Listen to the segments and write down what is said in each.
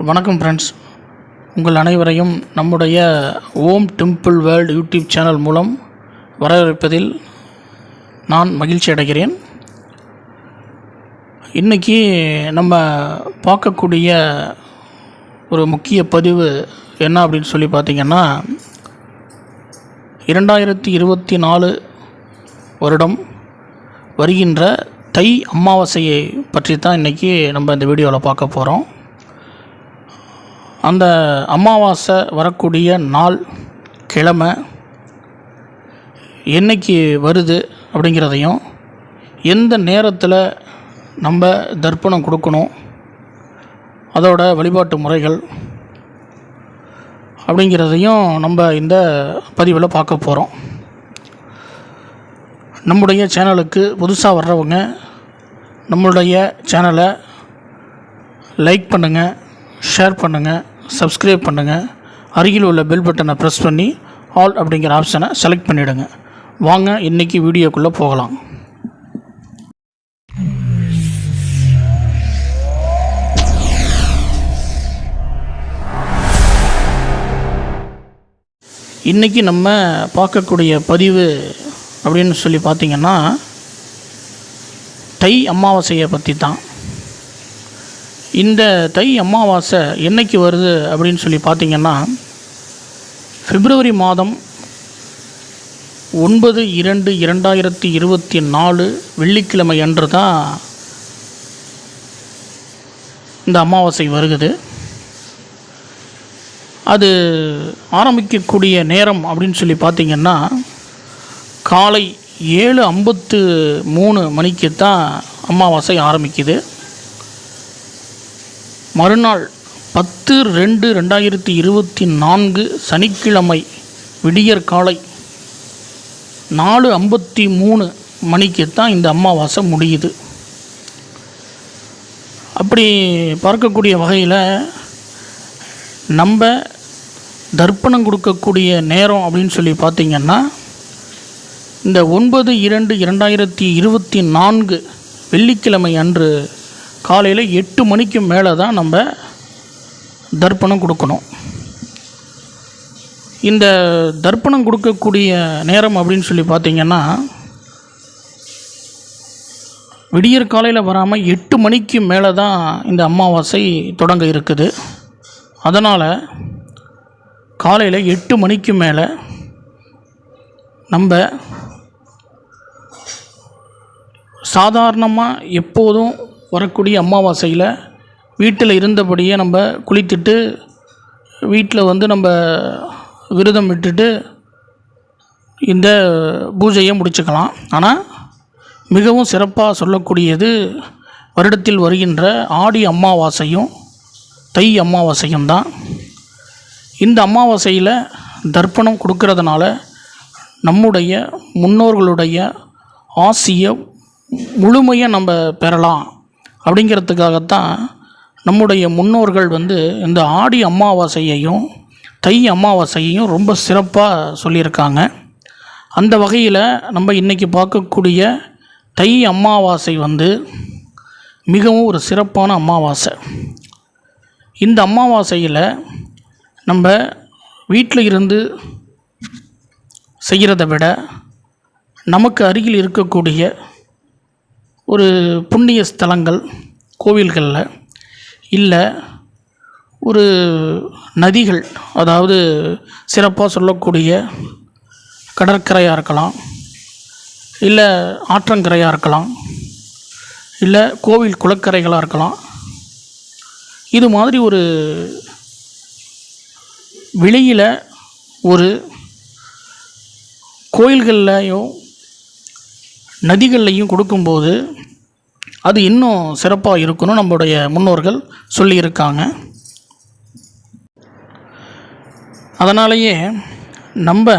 வணக்கம் ஃப்ரெண்ட்ஸ் உங்கள் அனைவரையும் நம்முடைய Om temple world YouTube channel மூலம் வரவேற்பதில் நான் மகிழ்ச்சி அடைகிறேன். இன்றைக்கி நம்ம பார்க்கக்கூடிய ஒரு முக்கிய பதிவு என்ன அப்படின்னு சொல்லி பார்த்திங்கன்னா இரண்டாயிரத்தி இருபத்தி நாலு வருடம் வருகின்ற தை அமாவாசையை பற்றி தான் இன்றைக்கி நம்ம இந்த வீடியோவில் பார்க்க போகிறோம் அந்த அமாவாசை வரக்கூடிய நாள் கிழமை என்னைக்கு வருது அப்படிங்கிறதையும் எந்த நேரத்தில் நம்ம தர்ப்பணம் கொடுக்கணும் அதோட வழிபாட்டு முறைகள் அப்படிங்கிறதையும் நம்ம இந்த பதிவில் பார்க்க போகிறோம் நம்முடைய சேனலுக்கு புதுசாக வர்றவங்க நம்மளுடைய சேனலை லைக் பண்ணுங்கள் ஷேர் பண்ணுங்கள் சப்ஸ்கிரைப் பண்ணுங்கள் அருகில் உள்ள பெல் பட்டனை ப்ரெஸ் பண்ணி ஆல் அப்படிங்கிற ஆப்ஷனை செலக்ட் பண்ணிவிடுங்க வாங்க இன்றைக்கி வீடியோக்குள்ளே போகலாம். இன்றைக்கி நம்ம பார்க்கக்கூடிய பதிவு அப்படின்னு சொல்லி பார்த்திங்கன்னா தை அமாவாசையை பற்றி தான் இந்த தை அமாவாசை என்னைக்கு வருது அப்படின்னு சொல்லி பார்த்தீங்கன்னா பிப்ரவரி மாதம் ஒன்பது இரண்டு இரண்டாயிரத்தி இருபத்தி நாலு வெள்ளிக்கிழமை அன்று தான் இந்த அமாவாசை வருகுது. அது ஆரம்பிக்கக்கூடிய நேரம் அப்படின்னு சொல்லி பார்த்தீங்கன்னா காலை ஏழு ஐம்பத்து மூணு மணிக்கு தான் அமாவாசை ஆரம்பிக்குது. மறுநாள் பத்து ரெண்டு ரெண்டாயிரத்தி இருபத்தி நான்கு சனிக்கிழமை விடியற் காலை நாலு ஐம்பத்தி மூணு மணிக்கு தான் இந்த அமாவாசை முடியுது. அப்படி பார்க்கக்கூடிய வகையில் நம்ம தர்ப்பணம் கொடுக்கக்கூடிய நேரம் அப்படின்னு சொல்லி பார்த்திங்கன்னா இந்த ஒன்பது இரண்டு இரண்டாயிரத்தி இருபத்தி நான்கு வெள்ளிக்கிழமை அன்று காலையில் எட்டு மணிக்கு மேலே தான் நம்ம தர்ப்பணம் கொடுக்கணும். இந்த தர்ப்பணம் கொடுக்கக்கூடிய நேரம் அப்படின்னு சொல்லி பார்த்திங்கன்னா விடியற் காலையில் வராமல் எட்டு மணிக்கு மேலே தான் இந்த அமாவாசை தொடங்க இருக்குது. அதனால் காலையில் எட்டு மணிக்கு மேலே நம்ம சாதாரணமாக எப்போதும் வரக்கூடிய அமாவாசையில் வீட்டில் இருந்தபடியே நம்ம குளித்துட்டு வீட்டில் வந்து நம்ம விரதம் விட்டுட்டு இந்த பூஜையை முடிச்சுக்கலாம். ஆனால் மிகவும் சிறப்பாக சொல்லக்கூடியது வருடத்தில் வருகின்ற ஆடி அமாவாசையும் தை அமாவாசையும் தான். இந்த அமாவாசையில் தர்ப்பணம் கொடுக்கறதுனால நம்முடைய முன்னோர்களுடைய ஆசியை முழுமையாக நம்ம பெறலாம். அப்படிங்கிறதுக்காகத்தான் நம்முடைய முன்னோர்கள் வந்து இந்த ஆடி அமாவாசையையும் தை அமாவாசையையும் ரொம்ப சிறப்பாக சொல்லியிருக்காங்க. அந்த வகையில் நம்ம இன்றைக்கி பார்க்கக்கூடிய தை அமாவாசை வந்து மிகவும் ஒரு சிறப்பான அமாவாசை. இந்த அமாவாசையில் நம்ம வீட்டில் இருந்து செய்கிறத விட நமக்கு அருகில் இருக்கக்கூடிய ஒரு புண்ணிய ஸ்தலங்கள் கோவில்களில் இல்லை ஒரு நதிகள் அதாவது சிறப்பாக சொல்லக்கூடிய கடற்கரையாக இருக்கலாம் இல்லை ஆற்றங்கரையாக இருக்கலாம் இல்லை கோவில் குளக்கரைகளாக இருக்கலாம். இது மாதிரி ஒரு வெளியில் ஒரு கோயில்கள்லையும் நதிகள்லையும் கொடுக்கும்போது அது இன்னும் சிறப்பாக இருக்கணும் நம்முடைய முன்னோர்கள் சொல்லியிருக்காங்க. அதனாலேயே நம்ம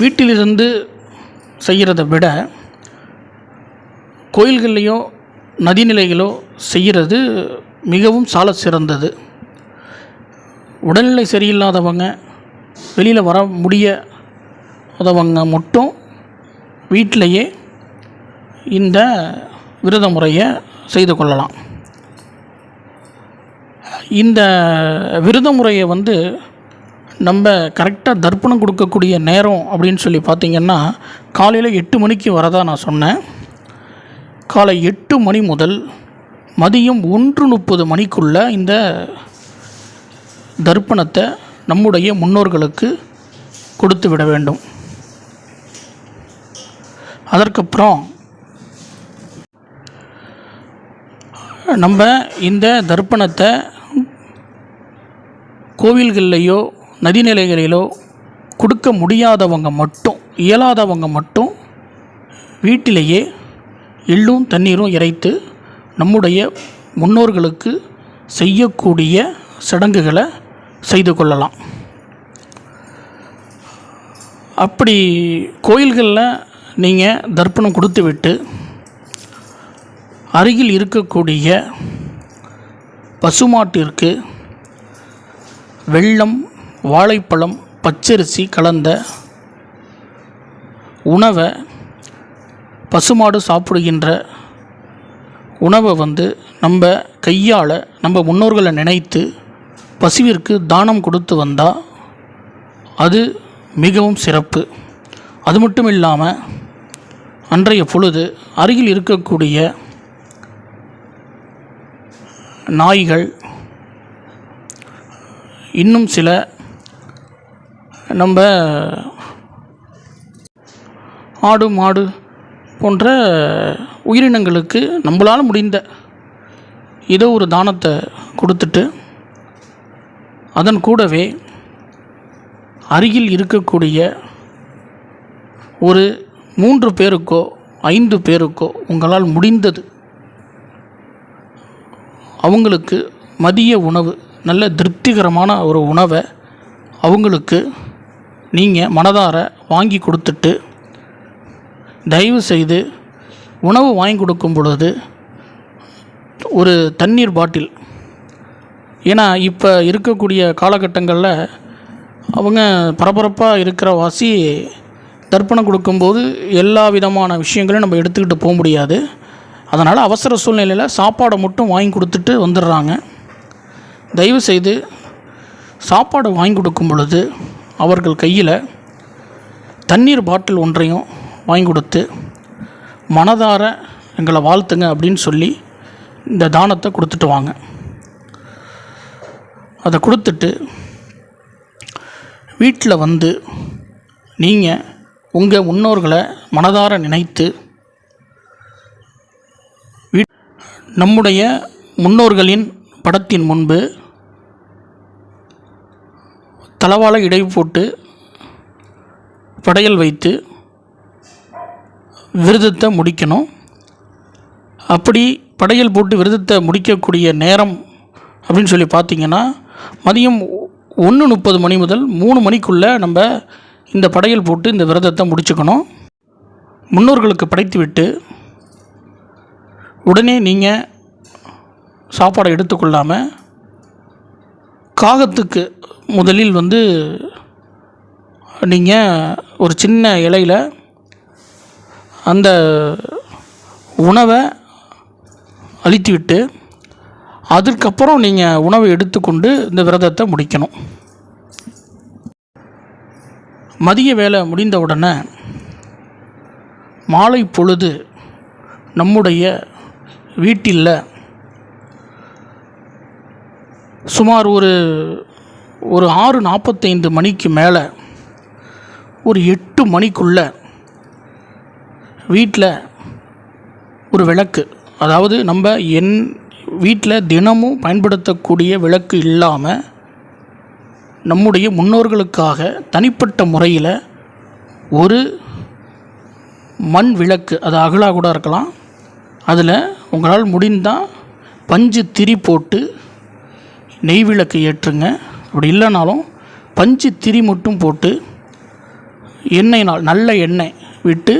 வீட்டிலிருந்து செய்கிறத விட கோயில்கள்லேயோ நதிநிலைகளோ செய்கிறது மிகவும் சால சிறந்தது. உடல்நிலை சரியில்லாதவங்க வெளியில் வர முடியாதவங்க மட்டும் வீட்டிலையே இந்த விரத முறையை செய்து கொள்ளலாம். இந்த விரத முறையை வந்து நம்ம கரெக்டாக தர்ப்பணம் கொடுக்கக்கூடிய நேரம் அப்படின்னு சொல்லி பார்த்திங்கன்னா காலையில் எட்டு மணிக்கு வரதா நான் சொன்னேன். காலை எட்டு மணி முதல் மதியம் ஒன்று முப்பது மணிக்குள்ளே இந்த தர்ப்பணத்தை நம்முடைய முன்னோர்களுக்கு கொடுத்து விட வேண்டும். அதற்கப்புறம் நம்ம இந்த தர்ப்பணத்தை கோவில்கள்லையோ நதிநிலைகளிலோ கொடுக்க முடியாதவங்க மட்டும் இயலாதவங்க மட்டும் வீட்டிலேயே எள்ளும் தண்ணீரும் இறைத்து நம்முடைய முன்னோர்களுக்கு செய்யக்கூடிய சடங்குகளை செய்து கொள்ளலாம். அப்படி கோயில்களில் நீங்கள் தர்ப்பணம் கொடுத்து விட்டு அருகில் இருக்கக்கூடிய பசுமாட்டிற்கு வெள்ளம் வாழைப்பழம் பச்சரிசி கலந்த உணவை பசுமாடு சாப்பிடுகின்ற உணவை வந்து நம்ம கையால் நம்ம முன்னோர்களை நினைத்து பசுவிற்கு தானம் கொடுத்து வந்தால் அது மிகவும் சிறப்பு. அது மட்டும் இல்லாமல் அன்றைய பொழுது அருகில் இருக்கக்கூடிய நாய்கள் இன்னும் சில நம்ம ஆடு மாடு போன்ற உயிரினங்களுக்கு நம்மளால் முடிந்த ஏதோ ஒரு தானத்தை கொடுத்துட்டு அதன் கூடவே அருகில் இருக்கக்கூடிய ஒரு மூன்று பேருக்கோ ஐந்து பேருக்கோ உங்களால் முடிந்தது. அவங்களுக்கு மதிய உணவு நல்ல திருப்திகரமான ஒரு உணவை அவங்களுக்கு நீங்கள் மனதார வாங்கி கொடுத்துட்டு தயவு செய்து உணவு வாங்கி கொடுக்கும் பொழுது ஒரு தண்ணீர் பாட்டில். ஏன்னா இப்போ இருக்கக்கூடிய காலகட்டங்களில் அவங்க பரபரப்பாக இருக்கிற வாசி தர்ப்பணம் கொடுக்கும்போது எல்லா விதமான விஷயங்களையும் நம்ம எடுத்துக்கிட்டு போக முடியாது. அதனால் அவசர சூழ்நிலையில் சாப்பாடை மட்டும் வாங்கி கொடுத்துட்டு வந்துடுறாங்க. தயவு செய்து சாப்பாடு வாங்கி கொடுக்கும் பொழுது அவர்கள் கையில் தண்ணீர் பாட்டில் ஒன்றையும் வாங்கி கொடுத்து மனதார எங்களை வாழ்த்துங்க அப்படின்னு சொல்லி இந்த தானத்தை கொடுத்துட்டு வாங்க. அதை கொடுத்துட்டு வீட்டில் வந்து நீங்கள் உங்கள் முன்னோர்களை மனதார நினைத்து நம்முடைய முன்னோர்களின் படத்தின் முன்பு தளவாழ இடை போட்டு படையல் வைத்து விரதத்தை முடிக்கணும். அப்படி படையல் போட்டு விரதத்தை முடிக்கக்கூடிய நேரம் அப்படின்னு சொல்லி பார்த்தீங்கன்னா மதியம் ஒன்று முப்பது மணி முதல் மூணு மணிக்குள்ளே நம்ம இந்த படையல் போட்டு இந்த விரதத்தை முடிச்சுக்கணும். முன்னோர்களுக்கு படைத்து விட்டு உடனே நீங்கள் சாப்பாடை எடுத்துக்கொள்ளாமல் காகத்துக்கு முதலில் வந்து நீங்கள் ஒரு சின்ன இலையில் அந்த உணவை அழித்துவிட்டு அதற்கப்புறம் நீங்கள் உணவை எடுத்துக்கொண்டு இந்த விரதத்தை முடிக்கணும். மதிய வேலை முடிந்த உடனே மாலை பொழுது நம்முடைய வீட்டில் சுமார் ஒரு ஒரு ஆறு நாற்பத்தைந்து மணிக்கு மேலே ஒரு எட்டு மணிக்குள்ளே வீட்டில் ஒரு விளக்கு அதாவது நம்ம என் வீட்டில் தினமும் பயன்படுத்தக்கூடிய விளக்கு இல்லாமல் நம்முடைய முன்னோர்களுக்காக தனிப்பட்ட முறையில் ஒரு மண் விளக்கு அது அகலா கூட இருக்கலாம். அதில் உங்களால் முடிந்தால் பஞ்சு திரி போட்டு நெய் விளக்கு ஏற்றுங்க. அப்படி இல்லைனாலும் பஞ்சு திரி மட்டும் போட்டு எண்ணெய் நாள் நல்ல எண்ணெய் விட்டு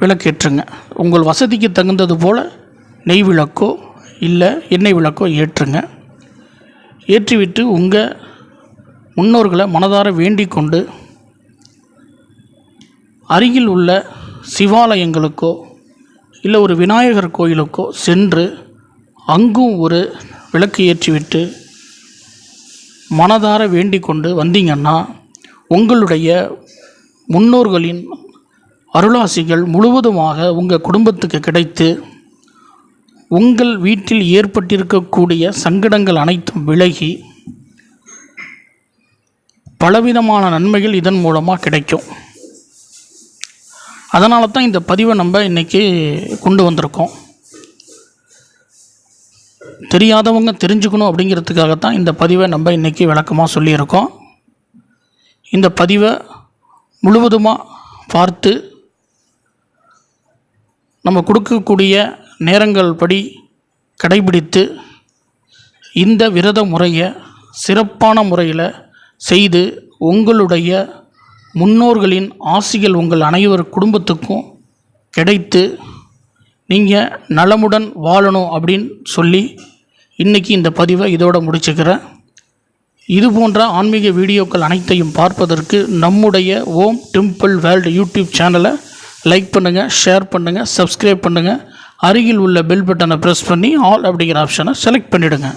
விளக்கேற்றுங்க உங்கள் வசதிக்கு தகுந்தது போல் நெய் விளக்கோ இல்லை எண்ணெய் விளக்கோ ஏற்றுங்க. ஏற்றிவிட்டு உங்கள் முன்னோர்களை மனதார வேண்டிக் கொண்டு அருகில் உள்ள சிவாலயங்களுக்கோ இல்லை ஒரு விநாயகர் கோயிலுக்கோ சென்று அங்கும் ஒரு விளக்கு ஏற்றிவிட்டு மனதார வேண்டிக் கொண்டு வந்தீங்கன்னா உங்களுடைய முன்னோர்களின் அருளாசிகள் முழுவதுமாக உங்கள் குடும்பத்துக்கு கிடைத்து உங்கள் வீட்டில் ஏற்பட்டிருக்கக்கூடிய சங்கடங்கள் அனைத்தும் விலகி பலவிதமான நன்மைகள் இதன் மூலமாக கிடைக்கும். அதனால தான் இந்த பதிவை நம்ம இன்றைக்கி கொண்டு வந்திருக்கோம். தெரியாதவங்க தெரிஞ்சுக்கணும் அப்படிங்கிறதுக்காக தான் இந்த பதிவை நம்ம இன்றைக்கி விளக்கமாக சொல்லியிருக்கோம். இந்த பதிவை முழுவதுமாக பார்த்து நம்ம கொடுக்கக்கூடிய நேரங்கள் படி கடைபிடித்து இந்த விரத முறையை சிறப்பான முறையில் செய்து உங்களுடைய முன்னோர்களின் ஆசிகள் உங்கள் அனைவர் குடும்பத்துக்கும் கிடைத்து நீங்கள் நலமுடன் வாழணும் அப்படின்னு சொல்லி இன்றைக்கி இந்த பதிவை இதோட முடிச்சுக்கிறேன். இது போன்ற ஆன்மீக வீடியோக்கள் அனைத்தையும் பார்ப்பதற்கு நம்முடைய ஓம் டெம்பிள் வேர்ல்டு யூடியூப் சேனலை லைக் பண்ணுங்கள் ஷேர் பண்ணுங்கள் சப்ஸ்கிரைப் பண்ணுங்கள் அருகில் உள்ள பெல் பட்டனை ப்ரெஸ் பண்ணி ஆல் அப்படிங்கிற ஆப்ஷனை செலக்ட் பண்ணிவிடுங்க